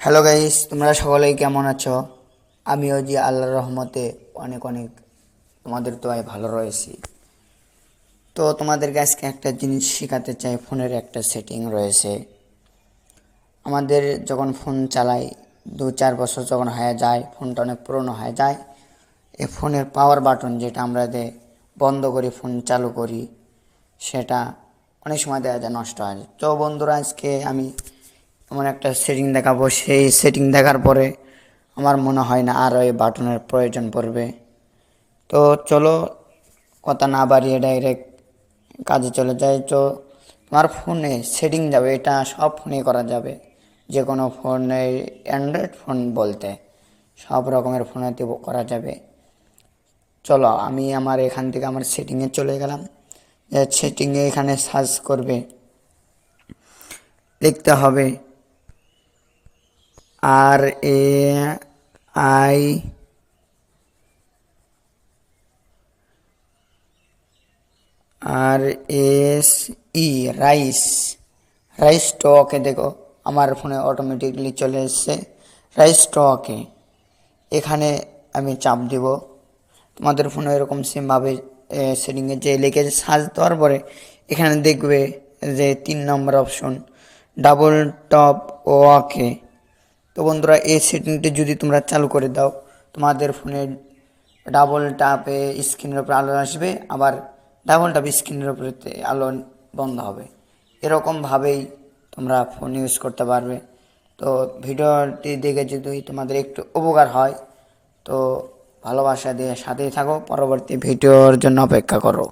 Hello guys তোমরা সকলেই কেমন আছো? আমিও যে আল্লাহর রহমতে অনেক অনেক তোমাদের দোয়ায় ভালো রয়েছি। তো তোমাদের আজকে একটা জিনিস শেখাতে চাই। ফোনের একটা সেটিং রয়েছে। আমাদের যখন ফোন চালাই, দু চার বছর যখন হয়ে যায়, ফোনটা অনেক পুরনো হয়ে যায় এ ফোনের পাওয়ার বাটন যেটা আমরা বন্ধ করি, ফোন চালু করি, সেটা অনেক সময় দেখা যায় নষ্ট হয়। তো বন্ধুরা, আজকে আমি এমন একটা সেটিং দেখাবো, সেই সেটিং দেখার পরে আমার মনে হয় না আর ওই বাটনের প্রয়োজন পড়বে। তো চলো, কথা না বাড়িয়ে ডাইরেক্ট কাজে চলে যায় তো তোমার ফোনে সেটিং যাবে, এটা সব ফোনে করা যাবে। যে কোনো ফোনে অ্যান্ড্রয়েড ফোন বলতে সব রকমের ফোনেতে করা যাবে। চলো, আমি আমার এখান থেকে আমার সেটিংয়ে চলে গেলাম। সেটিংয়ে এখানে সার্চ করবে লিখতে হবে। আর A I R S E, rice. Rice স্টকে, দেখো, আমার ফোনে অটোমেটিকলি চলে এসছে। রাইস স্টকে, এখানে আমি চাপ দিব। তোমাদের ফোনে এরকম সেমভাবে সেটিংয়ে যে লিখে সার্চ দেওয়ার পরে এখানে দেখবে যে তিন number option double top okay তো বন্ধুরা, এই সেটিংটি যদি তোমরা চালু করে দাও, তোমাদের ফোনে ডাবল টাপে স্ক্রিনের উপরে আলো আসবে, আবার ডাবল টাপ স্ক্রিনের উপরে আলো বন্ধ হবে। এরকমভাবেই তোমরা ফোন ইউজ করতে পারবে। তো ভিডিওটি দেখে যদি তোমাদের একটু উপকার হয়, তো ভালোবাসা দিয়ে সাথেই থাকো। পরবর্তী ভিডিওর জন্য অপেক্ষা করো।